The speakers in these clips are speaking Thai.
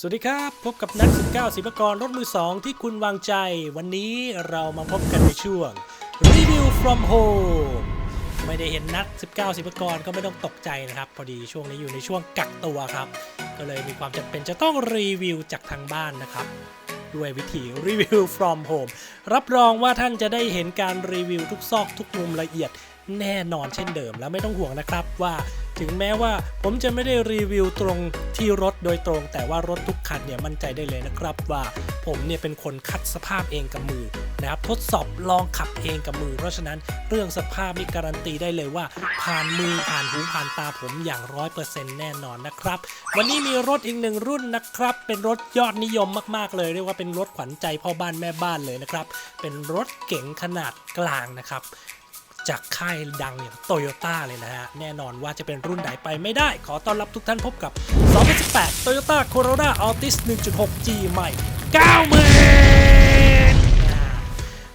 สวัสดีครับ พบกับนัก 19 ศิลปกรรถมือ 2 ที่คุณวางใจ วันนี้เรามาพบกันในช่วง Review from Home ไม่ได้เห็นนัก 19 ศิลปกรก็ไม่ต้องตกใจนะครับ พอดีช่วงนี้อยู่ในช่วงกักตัวครับ ก็เลยมีความจำเป็นจะต้องรีวิวจากทางบ้านนะครับ ด้วยวิธีรีวิว from home รับรองว่าท่านจะได้เห็นการรีวิวทุกซอกทุกมุมละเอียดแน่นอนเช่นเดิม แล้วไม่ต้องห่วงนะครับว่า ถึงแม้ว่าผมจะไม่ได้รีวิวตรงที่รถโดยตรง แต่ว่ารถทุกคันเนี่ยมั่นใจได้เลยนะครับว่าผมเนี่ยเป็นคนคัดสภาพเองกับมือนะครับทดสอบลองขับเองกับมือ เพราะฉะนั้นเรื่องสภาพนี่การันตีได้เลยว่า ผ่านมือผ่านหูผ่านตาผมอย่างร้อยเปอร์เซ็นต์แน่นอนนะครับ วันนี้มีรถอีกหนึ่งรุ่นนะครับ เป็นรถยอดนิยมมากๆ เลยเรียกว่าเป็นรถขวัญใจพ่อบ้านแม่บ้านเลยนะครับ เป็นรถเก๋งขนาดกลางนะครับ จากค่ายดังอย่างโตโยต้าเลยนะฮะ แน่นอนว่าจะเป็นรุ่นไหนไปไม่ได้ ขอต้อนรับทุกท่านพบกับ 2018 Toyota Corolla Altis 1.6G ใหม่ 90,000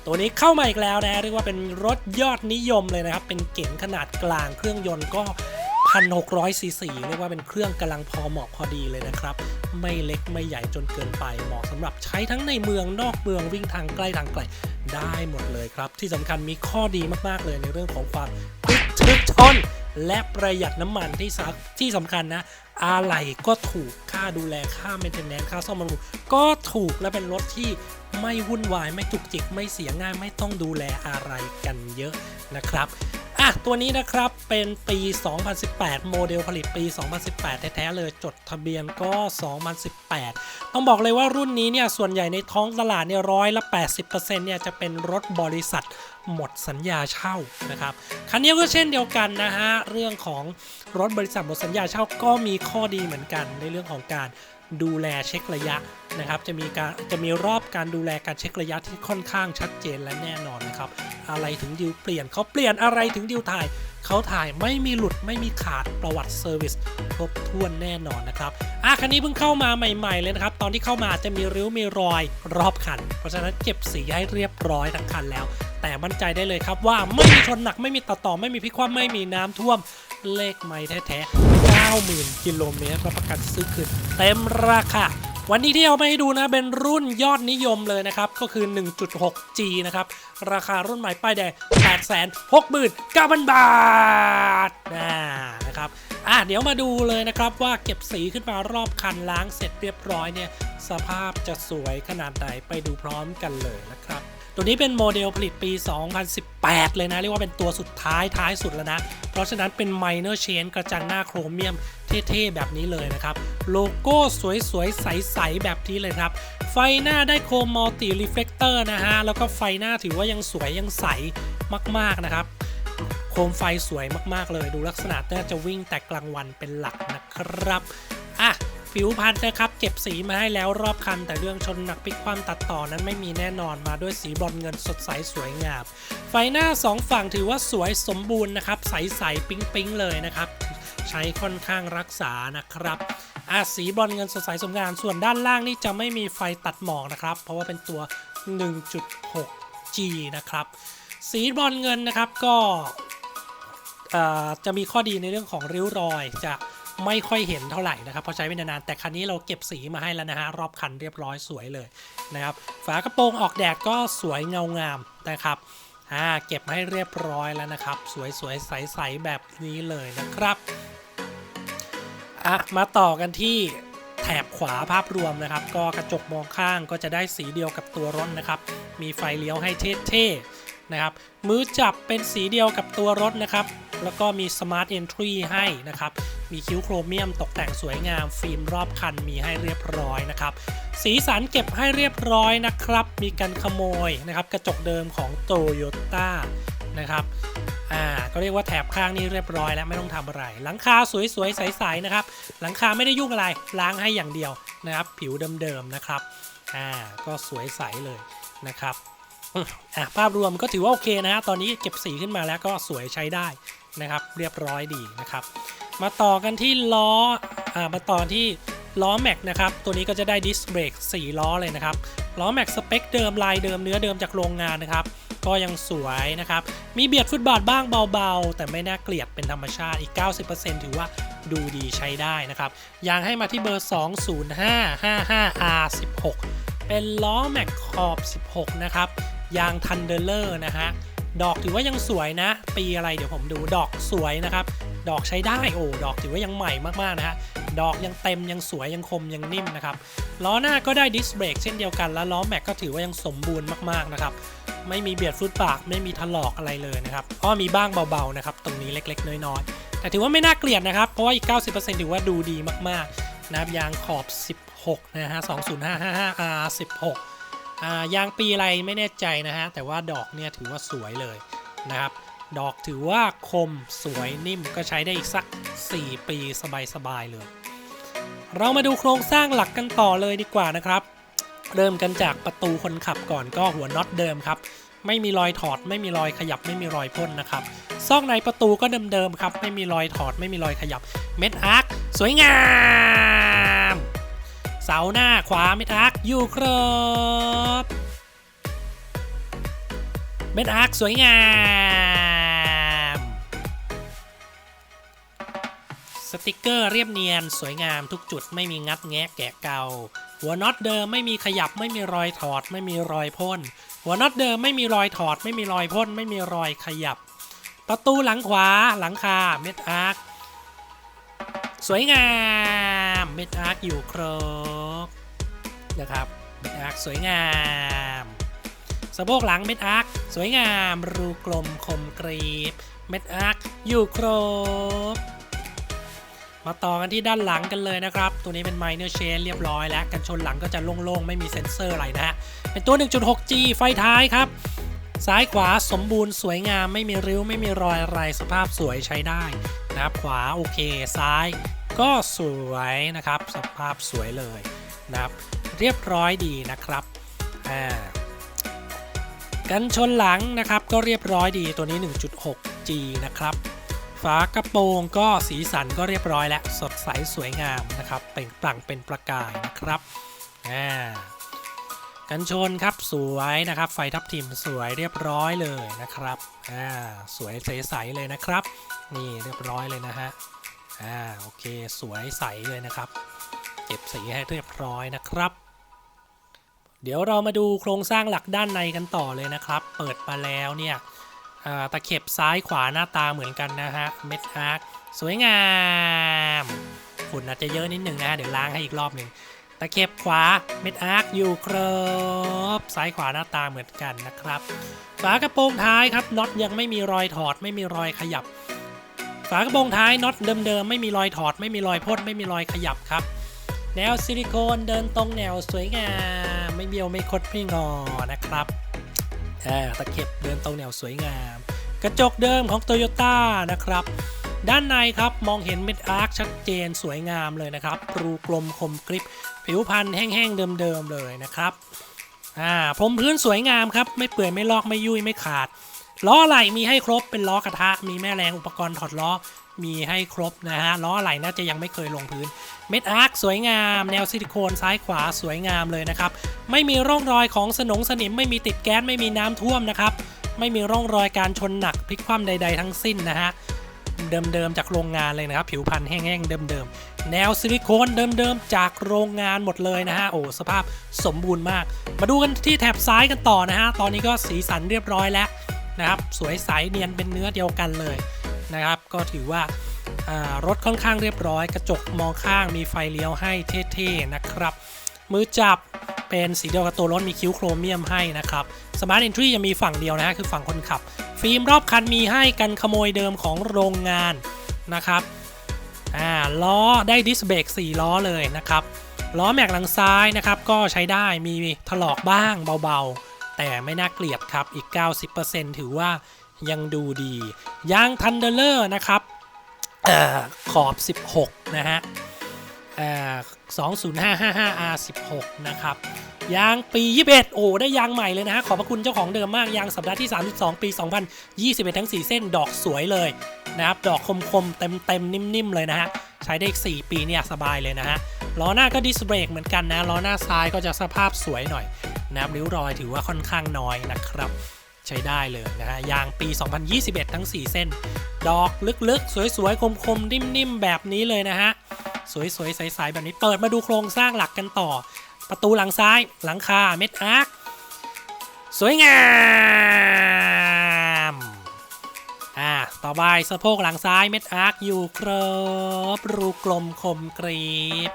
ตัวนี้เข้ามาอีกแล้วนะเรียกว่าเป็นรถยอดนิยมเลยนะครับ เป็นเก๋งขนาดกลางเครื่องยนต์ก็ 1,600ซีซีเรียกว่าเป็นเครื่องกำลังพอเหมาะพอดีเลยนะครับ ไม่เล็กไม่ใหญ่จนเกินไปเหมาะสำหรับใช้ทั้งในเมืองนอกเมืองวิ่งทางใกล้ทางไกลได้หมดเลยครับ ที่สำคัญมีข้อดีมากๆเลยในเรื่องของความติดทึกทนและประหยัดน้ำมันที่สักที่สำคัญนะอะไหล่ก็ถูกค่าดูแลค่าเมนเทนแนนค่าซ่อมบำรุงก็ถูกและเป็นรถที่ไม่วุ่นวาย ไม่จุกจิก ไม่เสียง่าย ไม่ต้องดูแลอะไรกันเยอะนะครับ อะ ตัวนี้นะครับเป็นปี 2018 โมเดลผลิตปี 2018 แท้ๆเลยจดทะเบียนก็ 2018 ต้องบอกเลยว่ารุ่นนี้เนี่ย ส่วนใหญ่ในท้องตลาดเนี่ยร้อยละ 80%เนี่ย จะเป็นรถบริษัทหมดสัญญาเช่านะครับคันนี้ก็เช่นเดียวกันนะฮะ เรื่องของรถบริษัทหมดสัญญาเช่าก็มีข้อดีเหมือนกันในเรื่องของการ ดูแลเช็คระยะนะครับ จะมีการจะมีรอบการดูแลการเช็คระยะที่ค่อนข้างชัดเจนและแน่นอนนะครับ อะไรถึงดิวเปลี่ยนเขาเปลี่ยนอะไรถึงดิวถ่ายเขาถ่ายไม่มีหลุดไม่มีขาดประวัติเซอร์วิสครบถ้วนแน่นอนนะครับอะคันนี้เพิ่งเข้ามาใหม่ ๆ เลยนะครับ ตอนที่เข้ามาจะมีริ้วมีรอยรอบคัน เพราะฉะนั้นเก็บสีให้เรียบร้อยทั้งคันแล้ว แต่มั่นใจได้เลยครับว่าไม่มีชนหนักไม่มีตัดต่อไม่มีพิกคว่ำไม่มีน้ำท่วมเลขไม่แท้ๆ90,000กิโลเมตรรับประกันซื้อคืน เต็มราคาวันนี้ที่เอามาให้ดูนะเป็นรุ่นยอดนิยมเลยนะครับ ก็คือ 1.6G นะครับ ราคารุ่นใหม่ป้ายแดง 869,000 บาทนะนะครับอะเดี๋ยวมาดูเลยนะครับว่าเก็บสีขึ้นมารอบคันล้างเสร็จเรียบร้อยเนี่ย สภาพจะสวยขนาดไหนไปดูพร้อมกันเลยนะครับ ตัวนี้เป็นโมเดลผลิตปี 2018 เลยนะ เรียกว่าเป็นตัวสุดท้ายท้ายสุดแล้วนะ เพราะฉะนั้นเป็น minor chain กระจังหน้าโครเมียมเท่ๆ แบบนี้เลยนะครับ โลโก้สวยๆ ใสๆ แบบนี้เลยครับ ไฟหน้าได้โครมัลติรีเฟกเตอร์นะฮะ แล้วก็ไฟหน้าถือว่ายังสวยยังใสมากๆนะครับโคมไฟสวยมากๆเลย ดูลักษณะน่าจะวิ่งแต่กลางวันเป็นหลักนะครับ ผิวพันธ์นะครับเก็บสีมาให้แล้วรอบคัน แต่เรื่องชนหนักพลิกความตัดต่อนั้นไม่มีแน่นอนมาด้วยสีบรอนเงินสดใสสวยงาม ไฟหน้า 2 ฝั่งถือว่าสวยสมบูรณ์นะครับ ใสๆปิ๊งๆเลยนะครับ ใช้ค่อนข้างรักษานะครับอะสีบรอนเงินสดใสสวยงามส่วนด้านล่างนี่จะไม่มีไฟตัดหมอกนะครับ เพราะว่าเป็นตัว 1.6G นะครับ สีบรอนเงินนะครับก็จะมีข้อดีในเรื่องของริ้วรอยจะ ไม่ค่อยเห็นเท่าไหร่นะครับเพราะใช้ไม่นานๆแต่คันนี้เราเก็บสีมาให้แล้วนะฮะรอบคันเรียบร้อยสวยเลยนะครับฝากระโปรงออกแดดก็สวยเงางามนะครับอ่าเก็บมาให้เรียบร้อยแล้วนะครับ สวยๆใสๆแบบนี้เลยนะครับอะมาต่อกันที่แถบขวาภาพรวมนะครับ ก็กระจกมองข้างก็จะได้สีเดียวกับตัวรถนะครับ มีไฟเลี้ยวให้เท่ๆนะครับ มือจับเป็นสีเดียวกับตัวรถนะครับแล้วก็มี Smart Entry ให้นะครับ มีคิ้วโครเมียมตกแต่งสวยงาม ฟิล์มรอบคันมีให้เรียบร้อยนะครับ สีสันเก็บให้เรียบร้อยนะครับ มีกันขโมยนะครับ กระจกเดิมของ Toyota นะครับอ่าก็เรียกว่าแถบข้างนี่เรียบร้อยแล้วไม่ต้องทำอะไร หลังคาสวยๆใสๆนะครับ หลังคาไม่ได้ยุ่งอะไรล้างให้อย่างเดียวนะครับ ผิวเดิมๆนะครับอ่าก็สวยใสเลยนะครับอะภาพรวมก็ถือว่าโอเคนะฮะตอนนี้เก็บสีขึ้นมาแล้วก็สวยใช้ได้ นะครับ เรียบร้อยดีนะครับ มาต่อกันที่ล้ออ่ามาต่อที่ล้อแม็กนะครับ ตัวนี้ก็จะได้ดิสเบรก4ล้อเลยนะครับ ล้อแม็กสเปคเดิมลายเดิมเนื้อเดิมจากโรงงานนะครับ ก็ยังสวยนะครับ มีเบียดฟุตบาทบ้างเบาๆ แต่ไม่น่าเกลียดเป็นธรรมชาติอีก 90%ถือว่าดูดีใช้ได้นะครับ ยางให้มาที่เบอร์ 20555R16 เป็นล้อแม็กขอบ 16 นะครับ ยางทันเดเลอร์นะฮะ ดอกถือว่ายังสวยนะ ปีอะไรเดี๋ยวผมดูดอกสวยนะครับ ดอกใช้ได้โอ้ดอกถือว่ายังใหม่มากๆนะฮะดอกยังเต็มยังสวยยังคมยังนิ่มนะครับล้อหน้าก็ได้ดิสเบรกเช่นเดียวกันแล้วล้อแม็กก็ถือว่ายังสมบูรณ์มากๆนะครับไม่มีเบียดฟุตปากไม่มีถลอกอะไรเลยนะครับอ้อมีบ้างเบาๆนะครับตรงนี้เล็กๆ น้อยๆ แต่ถือว่าไม่น่าเกลียดนะครับ เพราะว่าอีก 90%ถือว่าดูดีมากๆนะครับยางขอบ 16 นะฮะ 20555R 16อ่า ยางปีอะไรไม่แน่ใจนะฮะ แต่ว่าดอกเนี่ยถือว่าสวยเลยนะครับ ดอกถือว่าคมสวยนิ่มก็ใช้ได้อีกสัก 4 ปีสบายๆเลย เรามาดูโครงสร้างหลักกันต่อเลยดีกว่านะครับ เริ่มกันจากประตูคนขับก่อนก็หัวน็อตเดิมครับ ไม่มีรอยถอด ไม่มีรอยขยับ ไม่มีรอยพ่นนะครับซอกในประตูก็เดิมๆครับ ไม่มีรอยถอด ไม่มีรอยขยับ เม็ดอาร์คสวยงาม เสาหน้าขวาเม็ดอาร์คอยู่ครบเม็ดอาร์คสวยงามสติกเกอร์เรียบเนียนสวยงามทุกจุดไม่มีงัดแงะแกะเกาหัวน็อตเดิมไม่มีขยับไม่มีรอยถอด ไม่มีรอยพ่นหัวน็อตเดิมไม่มีรอยถอด ไม่มีรอยพ่นไม่มีรอยขยับ ประตูหลังขวาหลังคาเม็ดอาร์ค สวยงามเม็ดอาร์คอยู่ครบนะครับเม็ดอาร์คสวยงามสะโพกหลังเม็ดอาร์คสวยงามรูกลมคมกรีบเม็ดอาร์คอยู่ครบ มาต่อกันที่ด้านหลังกันเลยนะครับ ตัวนี้เป็น minor chain เรียบร้อยแล้ว กันชนหลังก็จะโล่งๆ ไม่มีเซ็นเซอร์อะไรนะฮะเป็นตัว 1.6G ไฟท้ายครับ ซ้ายขวาสมบูรณ์สวยงามไม่มีริ้วไม่มีรอยอะไรสภาพสวยใช้ได้นะครับขวาโอเคซ้ายก็สวยนะครับ สภาพสวยเลยนะครับ เรียบร้อยดีนะครับอ่ากันชนหลังนะครับก็เรียบร้อยดีตัวนี้ 1.6G นะครับฝากระโปรงก็สีสันก็เรียบร้อยและสดใสสวยงามนะครับเปล่งปลั่งเป็นประกายนะครับอ่า กันชนครับสวยนะครับ ไฟทับทิมสวยเรียบร้อยเลยนะครับอ่าสวยใสๆเลยนะครับ นี่เรียบร้อยเลยนะฮะอ่าโอเคสวยใสเลยนะครับ เก็บสีให้เรียบร้อยนะครับ เดี๋ยวเรามาดูโครงสร้างหลักด้านในกันต่อเลยนะครับ เปิดมาแล้วเนี่ยตะเข็บซ้ายขวาหน้าตาเหมือนกันนะฮะเม็ดอาร์คสวยงามฝุ่นอาจจะเยอะนิดหนึ่งนะเดี๋ยวล้างให้อีกรอบหนึ่ง ตะเข็บขวาเม็ดอาร์คอยู่ครบซ้ายขวาหน้าตาเหมือนกันนะครับ ฝากระโปรงท้ายครับน็อตยังไม่มีรอยถอดไม่มีรอยขยับ ฝากระโปรงท้ายน็อตเดิมๆไม่มีรอยถอด ไม่มีรอยพ่นไม่มีรอยขยับครับ แนวซิลิโคนเดินตรงแนวสวยงามไม่เบี้ยวไม่คดไม่งอนะครับอ่าตะเข็บเดินตรงแนวสวยงาม กระจกเดิมของ Toyota นะครับ ด้านในครับมองเห็นเม็ดอาร์คชัดเจนสวยงามเลยนะครับรูกลมคมกริบผิวพันธุ์แห้งๆเดิมๆเลยนะครับอ่าพรมพื้นสวยงามครับไม่เปื่อยไม่ลอกไม่ยุ่ยไม่ขาดล้ออะไหล่มีให้ครบเป็นล้อกระทะ มีแม่แรงอุปกรณ์ถอดล้อมีให้ครบนะฮะล้ออะไหล่น่าจะยังไม่เคยลงพื้น เม็ดอาร์คสวยงาม แนวซิลิโคนซ้ายขวาสวยงามเลยนะครับ ไม่มีร่องรอยของสนงสนิมไม่มีติดแก๊สไม่มีน้ำท่วมนะครับ ไม่มีร่องรอยการชนหนักพลิกคว่ำใด ๆ ทั้งสิ้นนะฮะ เดิมๆจากโรงงานเลยนะครับ ผิวพรรณแห้งๆเดิมๆแนวซิลิโคนเดิมๆจากโรงงานหมดเลยนะฮะโอ้สภาพสมบูรณ์มาก มาดูกันที่แถบซ้ายกันต่อนะฮะตอนนี้ก็สีสันเรียบร้อยแล้วนะครับ สวยใสเนียนเป็นเนื้อเดียวกันเลยนะครับ ก็ถือว่าอ่ารถค่อนข้างเรียบร้อย กระจกมองข้างมีไฟเลี้ยวให้เท่ๆนะครับ มือจับ เป็นสีเดียวกับตัวรถมีคิ้วโครเมียมให้นะครับ Smart Entry จะมีฝั่งเดียวนะฮะคือฝั่งคนขับ ฟิล์มรอบคันมีให้กันขโมยเดิมของโรงงานนะครับอ่าล้อได้ดิสเบรก4ล้อเลยนะครับล้อแม็กหลังซ้ายนะครับก็ใช้ได้มีถลอกบ้างเบาๆ แต่ไม่น่าเกลียดครับอีก 90%ถือว่ายังดูดียางทันเดอร์นะครับออขอบ 16 นะฮะอ่อ 20555R16 นะครับยางปี 21 โอ้ได้ยางใหม่เลยนะฮะขอบพระคุณเจ้าของเดิมมากยางสัปดาห์ที่ 32 ปี 2021 ทั้ง 4 เส้นดอกสวยเลยนะครับดอกคมๆ เต็มๆ นิ่มๆ เลยนะฮะใช้ได้อีก 4 ปีเนี่ยสบายเลยนะฮะล้อหน้าก็ดิสเบรกเหมือนกันนะล้อหน้าซ้ายก็จะสภาพสวยหน่อยนะครับริ้วรอยถือว่าค่อนข้างน้อยนะครับ ใช้ได้เลยนะฮะยางปี 2021 ทั้ง 4 เส้น ดอกลึกๆ สวยๆ คมๆ นิ่มๆ แบบนี้เลยนะฮะ สวยๆ ใสๆ แบบนี้เปิดมาดูโครงสร้างหลักกันต่อ ประตูหลังซ้าย หลังคา เม็ดอาร์ค สวยงามอ่าต่อไปสะโพกหลังซ้าย เม็ดอาร์คอยู่ครบรูกลมคมกรีบ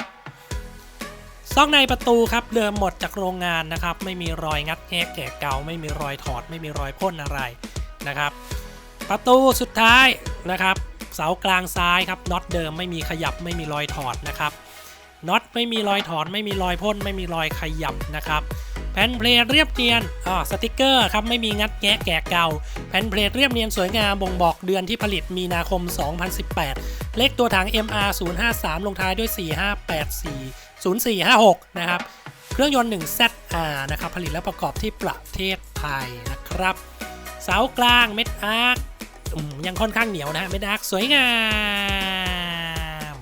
ซอกในประตูครับเดิมหมดจากโรงงานนะครับ ไม่มีรอยงัดแงะแกะเกาไม่มีรอยถอด ไม่มีรอยพ่นอะไรนะครับ ประตูสุดท้ายนะครับ เสากลางซ้ายครับน็อตเดิมไม่มีขยับไม่มีรอยถอดนะครับน็อตไม่มีรอยถอด ไม่มีรอยพ่นไม่มีรอยขยับนะครับแผ่นเพลทเรียบเนียนอ่าสติกเกอร์ครับไม่มีงัดแงะแกะเก่าแผ่นเพลทเรียบเนียนสวยงามบ่งบอกเดือนที่ผลิตมีนาคม 2018 เลขตัวถัง MR 053ลงท้ายด้วย 4584 0456 นะครับ เครื่องยนต์ 1ZR นะครับ ผลิตและประกอบที่ประเทศไทยนะครับ เสากลางเม็ดอาร์คยังค่อนข้างเหนียวนะฮะเม็ดอาร์คสวยงาม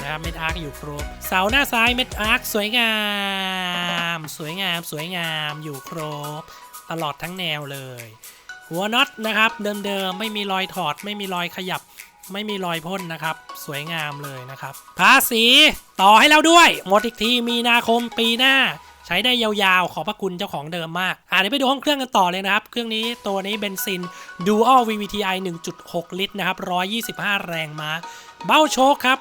นะครับเม็ดอาร์คอยู่ครบ เสาหน้าซ้ายเม็ดอาร์คสวยงาม สวยงามสวยงามอยู่ครบ ตลอดทั้งแนวเลย หัวน็อตนะครับ เดิมๆไม่มีรอยถอดไม่มีรอยขยับ ไม่มีรอยพ่นนะครับ สวยงามเลยนะครับ ภาษีต่อให้เราด้วย หมดอีกทีมีนาคมปีหน้า ใช้ได้ยาวๆ ขอบพระคุณเจ้าของเดิมมาก อ่าเดี๋ยวไปดูห้องเครื่องกันต่อเลยนะครับ เครื่องนี้ตัวนี้เบนซิน Dual VVTi 1.6 ลิตรนะครับ 125 แรงม้า เบ้าโชคครับ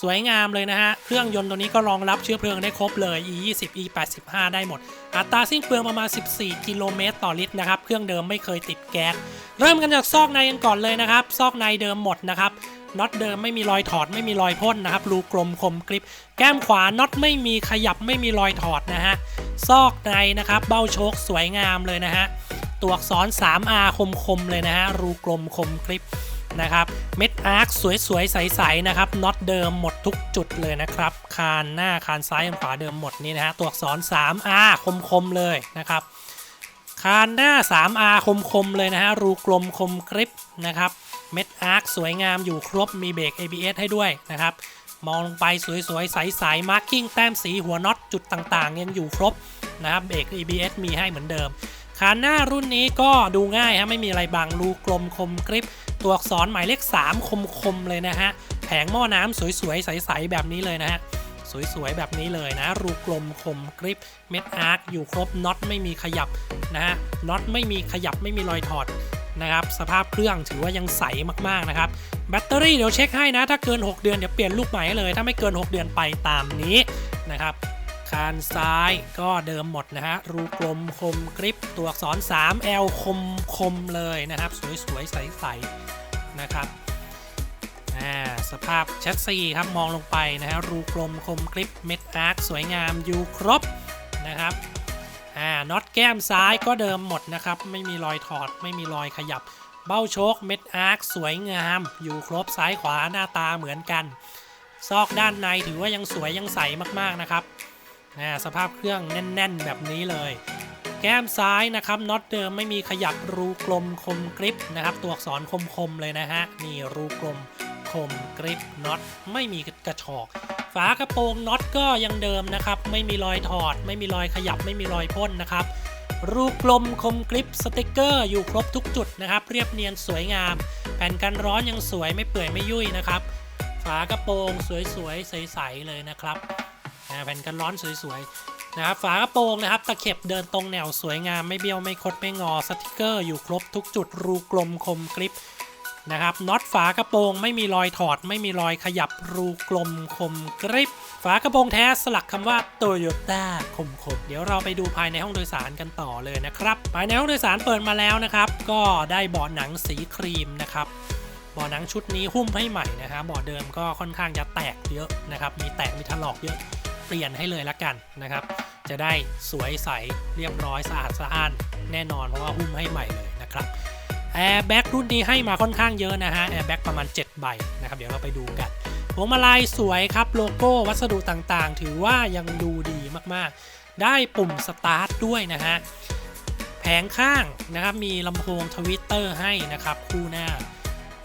สวยงามเลยนะฮะ เครื่องยนต์ตัวนี้ก็รองรับเชื้อเพลิงได้ครบเลย e 2 0 e 8 5ได้หมด อัตราสิ้นเปลืองประมาณ 14 กิโลเมตรต่อลิตรนะครับ เครื่องเดิมไม่เคยติดแก๊ส เริ่มกันจากซอกในกันก่อนเลยนะครับ ซอกในเดิมหมดนะครับน็อตเดิมไม่มีรอยถอดไม่มีรอยพ่นนะครับรูกลมคมกริบแก้มขวาน็อตไม่มีขยับไม่มีรอยถอดนะฮะซอกในนะครับ เบ้าโชคสวยงามเลยนะฮะตัวอักษร 3R คมๆเลยนะฮะรูกลมคมกริบ นะครับเม็ดอาร์คสวยๆ ใสๆนะครับน็อตเดิมหมดทุกจุดเลยนะครับ คานหน้าคานซ้ายคานขวาเดิมหมดนี่นะฮะตัวอักษร 3R คมๆเลยนะครับ คานหน้า 3R คมๆเลยนะฮะรูกลมคมกริบนะครับเม็ดอาร์คสวยงามอยู่ครบมีเบรก ABS ให้ด้วยนะครับมองลงไปสวยๆ ใสๆมาร์กิ้งแต้มสีหัวน็อตจุดต่างๆ ยังอยู่ครบนะครับเบรก ABS มีให้เหมือนเดิมคานหน้ารุ่นนี้ก็ดูง่ายฮะไม่มีอะไรบังรูกลมคมกริบ ตัวอักษรหมายเลข 3 คมๆเลยนะฮะ แผงหม้อน้ำสวยๆ ใสๆ แบบนี้เลยนะฮะ สวยๆ แบบนี้เลยนะ รูกลมคมกริบเม็ดอาร์คอยู่ครบน็อตไม่มีขยับนะฮะ น็อตไม่มีขยับไม่มีรอยถอดนะครับ สภาพเครื่องถือว่ายังใสมากๆ นะครับ แบตเตอรี่เดี๋ยวเช็คให้นะ ถ้าเกิน 6 เดือนเดี๋ยวเปลี่ยนลูกใหม่เลย ถ้าไม่เกิน 6 เดือนไปตามนี้นะครับ คานซ้ายก็เดิมหมดนะฮะ รูกลมคมกริบตัวอักษร 3L คมคมเลยนะครับ สวยๆ ใสๆนะครับอ่าสภาพแชสซีครับมองลงไปนะฮะรูกลมคมกริบเม็ดอาร์คสวยงามอยู่ครบนะครับอ่าน็อตแก้มซ้ายก็เดิมหมดนะครับ ไม่มีรอยถอดไม่มีรอยขยับ เบ้าโชคเม็ดอาร์คสวยงาม อยู่ครบซ้ายขวาหน้าตาเหมือนกัน ซอกด้านในถือว่ายังสวยยังใสมากๆนะครับ สภาพเครื่องแน่น ๆ แบบนี้เลย แก้มซ้ายนะครับน็อตเดิมไม่มีขยับรูกลมคมกริบนะครับ ตัวอักษรคม ๆ เลยนะฮะนี่รูกลมคมกริบน็อตไม่มีกระชอก ฝากระโปรงน็อตก็ยังเดิมนะครับ ไม่มีรอยถอด ไม่มีรอยขยับไม่มีรอยพ่นนะครับ รูกลมคมกริบสติกเกอร์อยู่ครบทุกจุดนะครับ เรียบเนียนสวยงาม แผ่นกันร้อนยังสวยไม่เปื่อยไม่ยุ่ยนะครับ ฝากระโปรงสวยๆใสๆเลยนะครับ แผ่นกันร้อนสวยๆนะครับฝากระโปรงนะครับตะเข็บเดินตรงแนวสวยงามไม่เบี้ยวไม่คดไม่งอสติกเกอร์อยู่ครบทุกจุดรูกลมคมกริบนะครับน็อตฝากระโปรงไม่มีรอยถอด ไม่มีรอยขยับรูกลมคมกริบ ฝากระโปรงแท้สลักคำว่าโตโยต้าคมคมเดี๋ยวเราไปดูภายในห้องโดยสารกันต่อเลยนะครับภายในห้องโดยสารเปิดมาแล้วนะครับ ก็ได้เบาะหนังสีครีมนะครับเบาะหนังชุดนี้หุ้มให้ใหม่นะฮะเบาะเดิมก็ค่อนข้างจะแตกเยอะนะครับ มีแตกมีถลอกเยอะ เปลี่ยนให้เลยละกันนะครับ จะได้สวยใสเรียบร้อยสะอาดสะอ้านแน่นอนเพราะว่าหุ้มให้ใหม่เลยนะครับแอร์แบ็กรุ่นนี้ให้มาค่อนข้างเยอะนะฮะแอร์แบ็กประมาณ 7 ใบนะครับเดี๋ยวเราไปดูกันพวงมาลัยสวยครับโลโก้วัสดุต่างๆ ถือว่ายังดูดีมากๆ ได้ปุ่มสตาร์ทด้วยนะฮะแผงข้างนะครับมีลำโพงทวิตเตอร์ให้นะครับคู่หน้า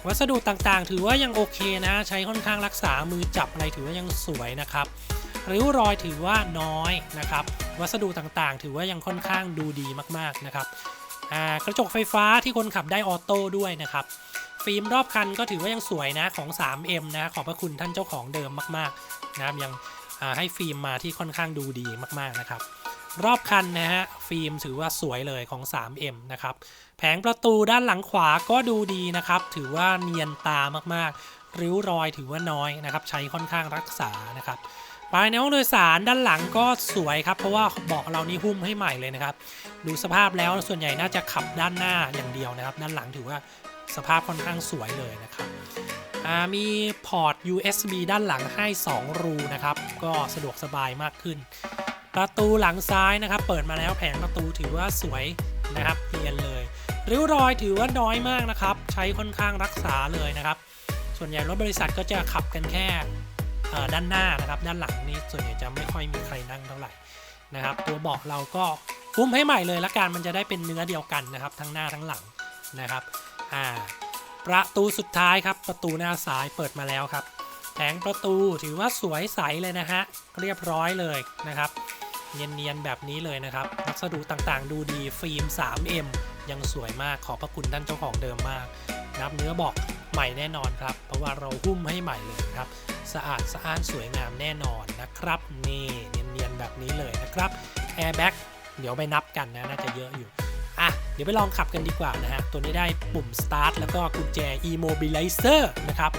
วัสดุต่างๆ ถือว่ายังโอเคนะ ใช้ค่อนข้างรักษามือจับอะไรถือว่ายังสวยนะครับ ริ้วรอยถือว่าน้อยนะครับ วัสดุต่างๆ ถือว่ายังค่อนข้างดูดีมากๆนะครับกระจกไฟฟ้าที่คนขับได้ออโต้ด้วยนะครับ ฟิล์มรอบคันก็ถือว่ายังสวยนะของ 3M นะขอบพระคุณท่านเจ้าของเดิมมากๆนะครับยังให้ฟิล์มมาที่ค่อนข้างดูดีมากๆนะครับ รอบคันนะฮะฟิล์มถือว่าสวยเลยของ 3M นะครับแผงประตูด้านหลังขวาก็ดูดีนะครับ ถือว่าเนียนตามากๆ ริ้วรอยถือว่าน้อยนะครับ ใช้ค่อนข้างรักษานะครับ ภายในห้องโดยสารด้านหลังก็สวยครับ เพราะว่าเบาะเรานี่หุ้มให้ใหม่เลยนะครับ ดูสภาพแล้วส่วนใหญ่น่าจะขับด้านหน้าอย่างเดียวนะครับ ด้านหลังถือว่าสภาพค่อนข้างสวยเลยนะครับมีพอร์ต USB ด้านหลังให้ 2 รูนะครับ ก็สะดวกสบายมากขึ้น ประตูหลังซ้ายนะครับ เปิดมาแล้วแผงประตูถือว่าสวยนะครับเรียนเลยริ้วรอยถือว่าน้อยมากนะครับ ใช้ค่อนข้างรักษาเลยนะครับ ส่วนใหญ่รถบริษัทก็จะขับกันแค่ ด้านหน้านะครับ ด้านหลังนี่ส่วนใหญ่จะไม่ค่อยมีใครนั่งเท่าไหร่นะครับ ตัวเบาะเราก็ฟุ้มให้ใหม่เลยละกันมันจะได้เป็นเนื้อเดียวกันนะครับทั้งหน้าทั้งหลังนะครับอ่าประตูสุดท้ายครับประตูหน้าซ้ายเปิดมาแล้วครับแผงประตูถือว่าสวยใสเลยนะฮะเรียบร้อยเลยนะครับ เนียนๆแบบนี้เลยนะครับวัสดุต่างๆ ดูดีฟิล์ม 3M ยังสวยมากขอบพระคุณท่านเจ้าของเดิมมากนะครับเนื้อบอกใหม่แน่นอนครับ เพราะว่าเราหุ้มให้ใหม่เลยครับ สะอาดสะอ้านสวยงามแน่นอนนะครับ นี่เนียนๆแบบนี้เลยนะครับ Airbag เดี๋ยวไปนับกันนะน่าจะเยอะอยู่อะเดี๋ยวไปลองขับกันดีกว่านะฮะ ตัวนี้ได้ปุ่ม start แล้วก็กุญแจ e-mobilizer นะครับ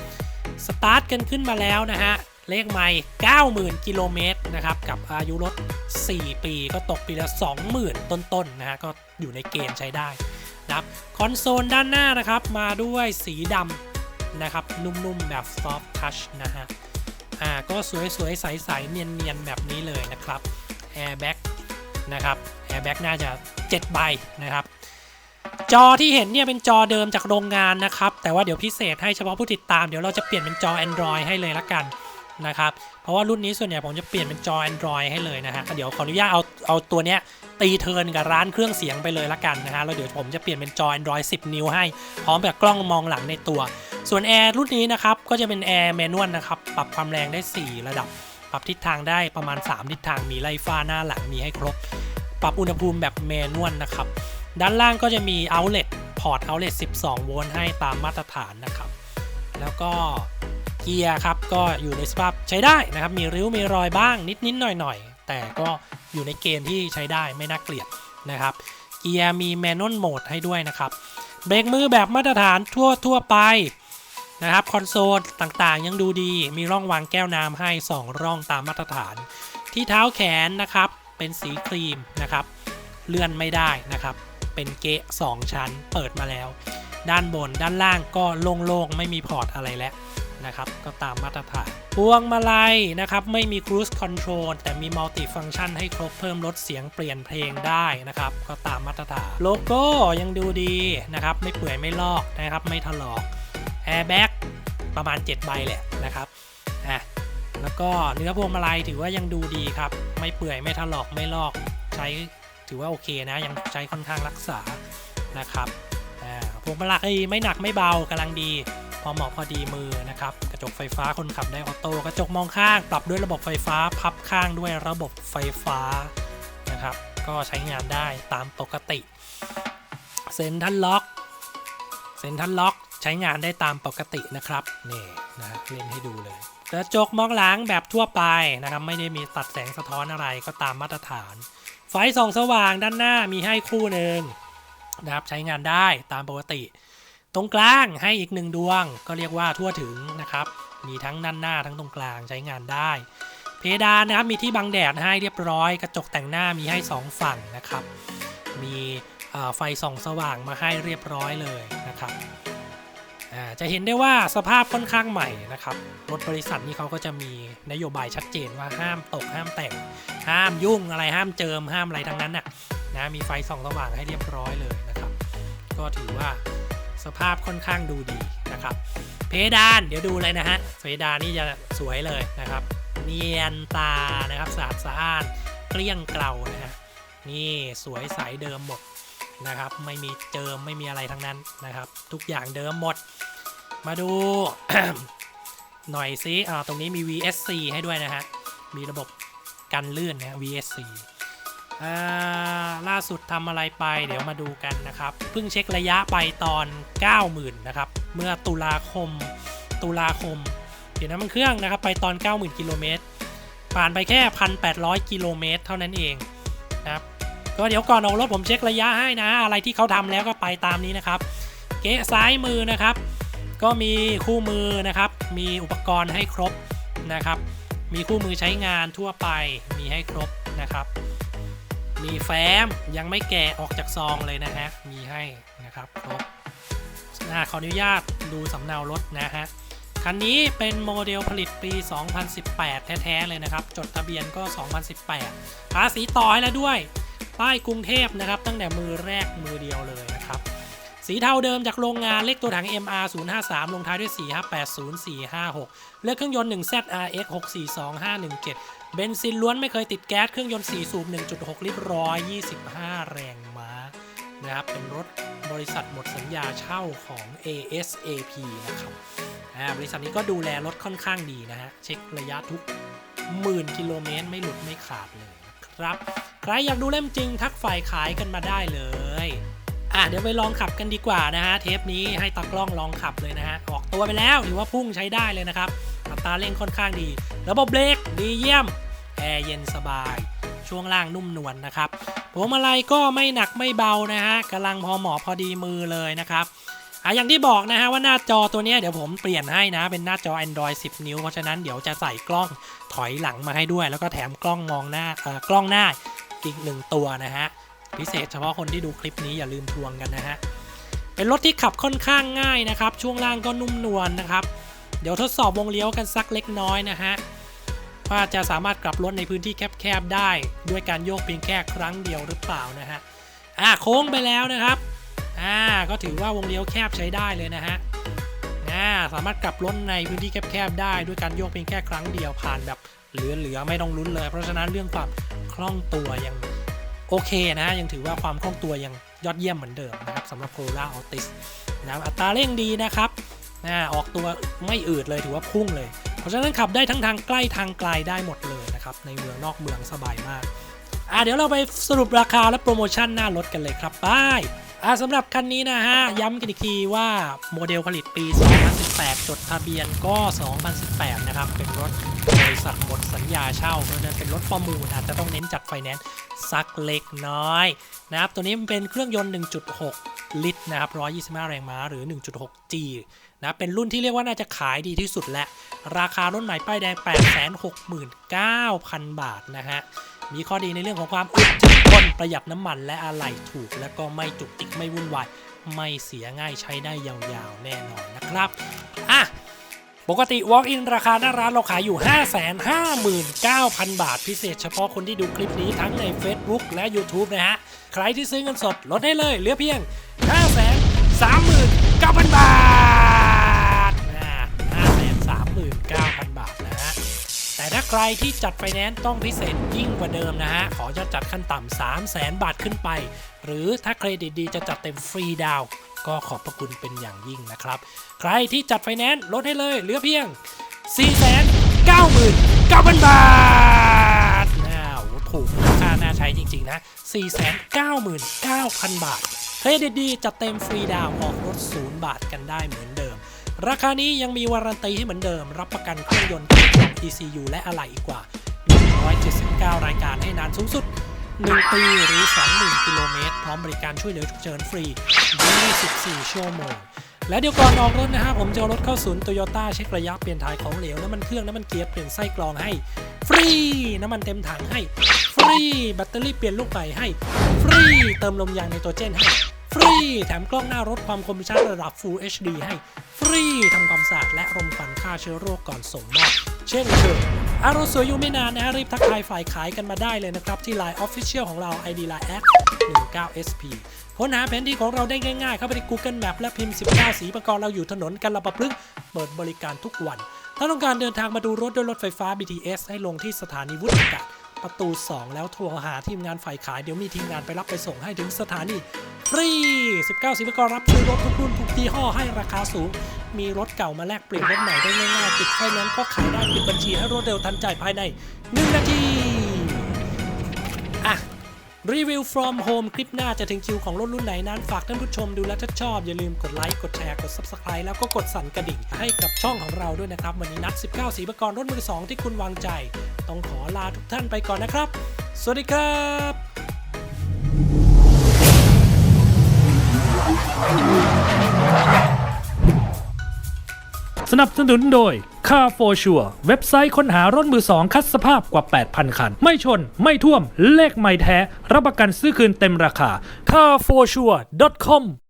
สตาร์ทกันขึ้นมาแล้วนะฮะ เลขไม่90,000 กิโลเมตรนะครับ กับอายุรถ 4 ปีก็ตกปีละ 20,000 ต้นๆนะฮะ ก็อยู่ในเกณฑ์ใช้ได้นะครับ คอนโซลด้านหน้านะครับ มาด้วยสีดำ นะครับ นุ่มๆ แบบ soft touch นะฮะ อ่า ก็สวยๆ ใสๆ เนียนๆ แบบนี้เลยนะครับ airbag นะครับ airbag น่าจะ 7 ใบนะครับ จอที่เห็นเนี่ยเป็นจอเดิมจากโรงงานนะครับ แต่ว่าเดี๋ยวพิเศษให้เฉพาะผู้ติดตาม เดี๋ยวเราจะเปลี่ยนเป็นจอ Android ให้เลยละกัน นะครับ เพราะว่ารุ่นนี้ส่วนใหญ่ผมจะเปลี่ยนเป็นจอ Android ให้เลยนะฮะเดี๋ยวขออนุญาตเอาเอาตัวเนี้ยตีเทินกับร้านเครื่องเสียงไปเลยละกันนะฮะแล้วเดี๋ยวผมจะเปลี่ยนเป็นจอ Android 10 นิ้วให้ พร้อมกับกล้องมองหลังในตัว ส่วนแอร์รุ่นนี้นะครับก็จะเป็นแอร์แมนวลนะครับปรับความแรงได้ 4 ระดับ ปรับทิศทางได้ประมาณ 3 ทิศทางมีไล่ฟ้าหน้าหลังมีให้ครบ ปรับอุณหภูมิแบบแมนนวลนะครับด้านล่างก็จะมี outlet พอร์ต outlet 12 โวลต์ให้ตามมาตรฐานนะครับ แล้วก็ เกียร์ครับก็อยู่ในสภาพใช้ได้นะครับ มีริ้วมีรอยบ้างนิดๆหน่อยๆแต่ก็อยู่ในเกณฑ์ที่ใช้ได้ไม่น่าเกลียดนะครับ เกียร์มีแมนนวลโหมดให้ด้วยนะครับ เบรกมือแบบมาตรฐานทั่วทั่วไปนะครับคอนโซลต่างๆ ยังดูดีมีร่องวางแก้วน้ำให้ 2 ร่องตามมาตรฐาน ที่เท้าแขนนะครับเป็นสีครีมนะครับเลื่อนไม่ได้นะครับ เป็นเกะ2ชั้นเปิดมาแล้ว ด้านบนด้านล่างก็โล่งๆ ไม่มีพอร์ตอะไรแล้ว นะครับ ก็ตามมาตรฐานพวงมาลัยนะครับ ไม่มี cruise control แต่มี multi function ให้ครบเพิ่มลดเสียงเปลี่ยนเพลงได้นะครับ ก็ตามมาตรฐานโลโก้ยังดูดีนะครับ ไม่เปื่อยไม่ลอกนะครับ ไม่ถลอก airbag ประมาณ 7 ใบแหละนะครับอะแล้วก็เนื้อพวงมาลัยถือว่ายังดูดีครับ ไม่เปื่อยไม่ถลอกไม่ลอกใช้ถือว่าโอเคนะ ยังใช้ค่อนข้างรักษานะครับอ่าพวงมาลัยไม่หนักไม่เบากำลังดี พอเหมาะพอดีมือนะครับ กระจกไฟฟ้าคนขับได้ออโต้กระจกมองข้าง ปรับด้วยระบบไฟฟ้าพับข้างด้วยระบบไฟฟ้านะครับ ก็ใช้งานได้ตามปกติเซนทันล็อกเซนทันล็อกใช้งานได้ตามปกตินะครับนี่นะฮะเล่นให้ดูเลยกระจกมองหลังแบบทั่วไปนะครับไม่ได้มีตัดแสงสะท้อนอะไรก็ตามมาตรฐาน ไฟส่องสว่างด้านหน้ามีให้คู่หนึ่งนะครับใช้งานได้ตามปกติ ตรงกลางให้อีกหนึ่งดวง ก็เรียกว่าทั่วถึงนะครับ มีทั้งด้านหน้าทั้งตรงกลางใช้งานได้ เพดานนะครับมีที่บังแดดให้เรียบร้อย กระจกแต่งหน้ามีให้ 2 ฝั่งนะครับ มีไฟส่องสว่างมาให้เรียบร้อยเลยนะครับจะเห็นได้ว่าสภาพค่อนข้างใหม่นะครับ รถบริษัทนี่เขาก็จะมีนโยบายชัดเจนว่าห้ามตกห้ามแต่ง ห้ามยุ่งอะไรห้ามเจิมห้ามอะไรทั้งนั้นน่ะนะมีไฟส่องสว่างให้เรียบร้อยเลยนะครับ ก็ถือว่า สภาพค่อนข้างดูดีนะครับ เพดานเดี๋ยวดูเลยนะฮะเพดานนี่จะสวยเลยนะครับ เนียนตานะครับสะอาดสะอ้านเกลี้ยงเกลานะฮะนี่สวยใสเดิมหมดนะครับ ไม่มีเจิมไม่มีอะไรทั้งนั้นนะครับ ทุกอย่างเดิมหมด มาดู หน่อยซิอ่าตรงนี้มี VSC ให้ด้วยนะฮะมีระบบกันลื่นนะฮะ VSC อ่าล่าสุดทำอะไรไปเดี๋ยวมาดูกันนะครับ เพิ่งเช็คระยะไปตอน 90,000นะครับ เมื่อตุลาคม ตุลาคม เดี๋ยวน้ำมันเครื่องนะครับ ไปตอน 90,000กิโลเมตรผ่านไปแค่ 1,800 กิโลเมตรเท่านั้นเองนะครับก็เดี๋ยวก่อนออกรถผมเช็คระยะให้นะ อะไรที่เขาทำแล้วก็ไปตามนี้นะครับ เก๊ะซ้ายมือนะครับ ก็มีคู่มือนะครับ มีอุปกรณ์ให้ครบนะครับ มีคู่มือใช้งานทั่วไปมีให้ครบนะครับ มีแฟ้มยังไม่แกะออกจากซองเลยนะฮะ มีให้นะครับครบขออนุญาตดูสำเนารถนะฮะ คันนี้เป็นโมเดลผลิตปี 2018 แท้ ๆ เลยนะครับ จดทะเบียนก็ 2018 ภาษีต่อให้แล้วด้วย ป้ายกรุงเทพนะครับ ตั้งแต่มือแรกมือเดียวเลยนะครับ สีเทาเดิมจากโรงงานเลขตัวถัง MR 053ลงท้ายด้วย 4580456เลือกเครื่องยนต์ 1ZRX 642517 เบนซินล้วนไม่เคยติดแก๊สเครื่องยนต์ 4 สูบ 1.6 ลิตร125 แรงม้านะครับเป็นรถบริษัทหมดสัญญาเช่าของ ASAP นะครับบริษัทนี้ก็ดูแลรถค่อนข้างดีนะฮะ เช็คระยะทุกหมื่นกิโลเมตรไม่หลุดไม่ขาดเลยนะครับ ใครอยากดูเล่มจริงทักฝ่ายขายกันมาได้เลย อะเดี๋ยวไปลองขับกันดีกว่านะฮะเทปนี้ให้ตากล้องลองขับเลยนะฮะออกตัวไปแล้วถือว่าพุ่งใช้ได้เลยนะครับอัตราเร่งค่อนข้างดี ระบบเบรกดีเยี่ยมแอร์เย็นสบาย ช่วงล่างนุ่มนวลนะครับผมอะไรก็ไม่หนักไม่เบานะฮะกำลังพอเหมาะพอดีมือเลยนะครับอะอย่างที่บอกนะฮะว่าหน้าจอตัวนี้เดี๋ยวผมเปลี่ยนให้นะ เป็นหน้าจอ Android 10 นิ้ว เพราะฉะนั้นเดี๋ยวจะใส่กล้องถอยหลังมาให้ด้วย แล้วก็แถมกล้องมองหน้ากล้องหน้าอีกหนึ่งตัวนะฮะ พิเศษเฉพาะคนที่ดูคลิปนี้อย่าลืมทวงกันนะฮะ เป็นรถที่ขับค่อนข้างง่ายนะครับ ช่วงล่างก็นุ่มนวลนะครับ เดี๋ยวทดสอบวงเลี้ยวกันสักเล็กน้อยนะฮะ ว่าจะสามารถกลับรถในพื้นที่แคบๆได้ ด้วยการโยกเพียงแค่ครั้งเดียวหรือเปล่านะฮะ อ่าโค้งไปแล้วนะครับ อ่าก็ถือว่าวงเลี้ยวแคบใช้ได้เลยนะฮะอ่าสามารถกลับรถในพื้นที่แคบๆได้ ด้วยการโยกเพียงแค่ครั้งเดียวผ่านแบบเหลือๆไม่ต้องลุ้นเลย เพราะฉะนั้นเรื่องความคล่องตัวยัง โอเคนะยังถือว่าความคล่องตัวยังยอดเยี่ยมเหมือนเดิมนะครับสำหรับ Corolla Altis นะอัตราเร่งดีนะครับนะออกตัวไม่อืดเลยถือว่าพุ่งเลย เพราะฉะนั้นขับได้ทั้งทางใกล้ทางไกลได้หมดเลยนะครับ ในเมืองนอกเมืองสบายมากอะเดี๋ยวเราไปสรุปราคาและโปรโมชั่นหน้ารถกันเลยครับไป อะสำหรับคันนี้นะฮะ ย้ำกันอีกทีว่าโมเดลผลิตปี 2018 จดทะเบียนก็ 2018 นะครับ เป็นรถบริษัทหมดสัญญาเช่า เพราะฉะนั้นเป็นรถประมูลอาจจะต้องเน้นจัดไฟแนนซ์สักเล็กน้อยนะครับ ตัวนี้มันเป็นเครื่องยนต์ 1.6 ลิตรนะครับ 125 แรงม้าหรือ 1.6G นะเป็นรุ่นที่เรียกว่าน่าจะขายดีที่สุดและ ราคารถใหม่ป้ายแดง 869,000 บาทนะฮะ มีข้อดีในเรื่องของความอึดทนประหยัดน้ำมันและอะไหล่ถูก และก็ไม่จุกจิกไม่วุ่นวายไม่เสียง่ายใช้ได้ยาวๆ แน่นอนนะครับอะปกติ Walk-in ราคาหน้าร้านเราขายอยู่ 559,000 บาทพิเศษเฉพาะคนที่ดูคลิปนี้ทั้งใน Facebook และ YouTube นะฮะ ใครที่ซื้อเงินสดลดให้เลยเหลือเพียง 539,000 บาท ใครที่จัดไฟแนนซ์ต้องพิเศษยิ่งกว่าเดิมนะฮะ ขอจะจัดขั้นต่ำ 3 0 0แสนบาทขึ้นไป หรือถ้าเครดิตดีจะจัดเต็มฟรีดาว ก็ขอบพระคุณเป็นอย่างยิ่งนะครับ ใครที่จัดไฟแนนซ์ลดให้เลยเหลือเพียง 4 9 9 0 0 0 บาทน่าโหถูกราคาน่าใช้จริง ๆ นะ 499,000 บาท เครดิตดีจัดเต็มฟรีดาวออกรถศูนย์บาทกันได้เหมือน ราคานี้ยังมีวารันตีให้เหมือนเดิม รับประกันเครื่องยนต์เกียร์กล่อง ECU และอะไหล่อีกกว่า 179 รายการให้นานสูงสุด 1 ปีหรือ 20,000 กิโลเมตร พร้อมบริการช่วยเหลือฉุกเฉินฟรี 24 ชั่วโมง และเดี๋ยวก่อนออกรถนะฮะ ผมจะเอารถเข้าศูนย์โตโยต้าเช็คระยะเปลี่ยนถ่ายของเหลวน้ำมันเครื่องน้ำมันเกียร์เปลี่ยนไส้กรองให้ ฟรี น้ำมันเต็มถังให้ ฟรี แบตเตอรี่เปลี่ยนลูกใหม่ให้ ฟรี เติมลมยางในตัวเจนให้ ฟรี แถมกล้องหน้ารถความคมชัดระดับ Full HD ให้ ฟรีทำความสะอาดและรมควันฆ่าเชื้อโรคก่อนส่งมอบเช่นเคยอารถสวยอยู่ไม่นานนะฮะรีบทักทายฝ่ายขายกันมาได้เลยนะครับ ที่ Line Official ของเรา ID Line 19SP ค้นหาแผนที่ของเราได้ง่ายๆ เข้าไปที่ Google Map และพิมพ์ 19 สีประกอบเราอยู่ถนนกันละประพฤกเปิดบริการทุกวัน ถ้าต้องการเดินทางมาดูรถด้วยรถไฟฟ้า BTS ให้ลงที่สถานีวุฒิกะ ประตู 2 แล้วโทรหาทีมงานฝ่ายขายเดี๋ยวมีทีมงานไปรับไปส่งให้ถึงสถานีฟรี 19 สิบกรรับซื้อรถทุกรุ่นทุกยี่ห้อให้ราคาสูง มีรถเก่ามาแลกเปลี่ยนรถใหม่ได้ง่ายๆติดไฟแนนซ์ก็ขายได้ปิดบัญชีให้รวดเร็วทันใจภายใน 1 นาทีอะรีวิว from home คลิปหน้าจะถึงคิวของรถรุ่นไหนนั้น ฝากท่านผู้ชมดูและถ้าชอบ อย่าลืมกดไลค์ กดแชร์ กด Subscribe แล้วก็กดสั่นกระดิ่งให้กับช่องของเราด้วยนะครับ วันนี้นัด 19 สีประกรณ์รถมือ 2 ที่คุณวางใจต้องขอลาทุกท่านไปก่อนนะครับ สวัสดีครับสนับสนุนโดย Car for Sure เว็บไซต์ค้นหารถมือสองคัดสภาพกว่า 8,000 คัน ไม่ชน ไม่ท่วม เลขไม่แท้ รับประกันซื้อคืนเต็มราคา carforsure.com